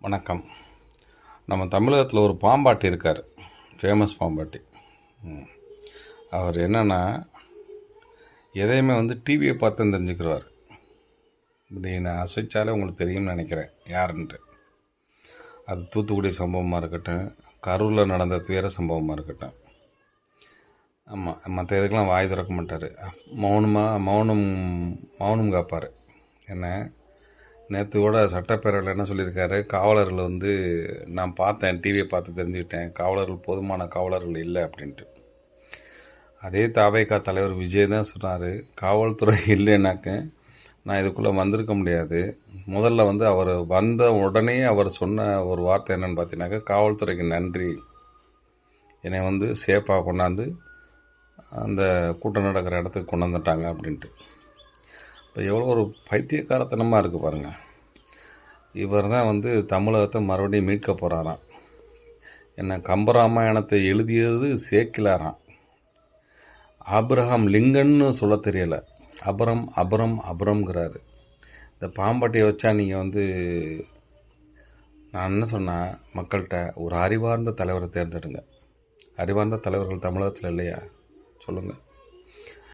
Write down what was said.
வணக்கம். நம்ம தமிழகத்தில் ஒரு பாம்பாட்டி இருக்கார். ஃபேமஸ் பாம்பாட்டி. அவர் என்னென்னா எதையுமே வந்து டிவியை பார்த்து தெரிஞ்சுக்கிறவர் இப்படி நான் அசைச்சாலே உங்களுக்கு தெரியும்னு நினைக்கிறேன். யாருன்ட்டு. அது தூத்துக்குடி சம்பவமாக இருக்கட்டும் கரூரில் நடந்த துயர சம்பவமாக இருக்கட்டும். ஆமாம் மற்ற இதுக்கெல்லாம் வாய் திறக்க மாட்டார். மௌனமாக மௌனம் மௌனம் காப்பார். என்ன? நேற்று கூட சட்டப்பேரவையில் என்ன சொல்லியிருக்காரு? காவலர்கள் வந்து நான் பார்த்தேன் டிவியை பார்த்து தெரிஞ்சுக்கிட்டேன். காவலர்கள் போதுமான காவலர்கள் இல்லை அப்படின்ட்டு. அதே தாவேகா தலைவர் விஜய் தான் சொன்னார். காவல்துறை இல்லைனாக்க நான் இதுக்குள்ளே வந்திருக்க முடியாது. முதல்ல வந்து அவர் வந்த உடனே அவர் சொன்ன ஒரு வார்த்தை என்னென்னு பார்த்தீங்கன்னாக்கா காவல்துறைக்கு நன்றி. என்னை வந்து சேஃபாக கொண்டாந்து அந்த கூட்டம் நடக்கிற இடத்துக்கு கொண்டு வந்துட்டாங்க அப்படின்ட்டு. இப்போ எவ்வளோ ஒரு பைத்தியக்காரத்தனமாக இருக்குது பாருங்கள் இவர் தான் வந்து தமிழகத்தை மறுபடியும் மீட்க போகிறாராம் என்ன கம்பராமாயணத்தை எழுதியது சேக்கிலாராம். ஆப்ரஹாம் லிங்கன்னு சொல்ல தெரியலை. அபரம் அபரம் அபரம்ங்கிறாரு. இந்த பாம்பாட்டியை வச்சா நீங்கள் வந்து நான் என்ன சொன்னேன் மக்கள்கிட்ட ஒரு அறிவார்ந்த தலைவரை தேர்ந்தெடுங்க. அறிவார்ந்த தலைவர்கள் தமிழகத்தில் இல்லையா? சொல்லுங்கள்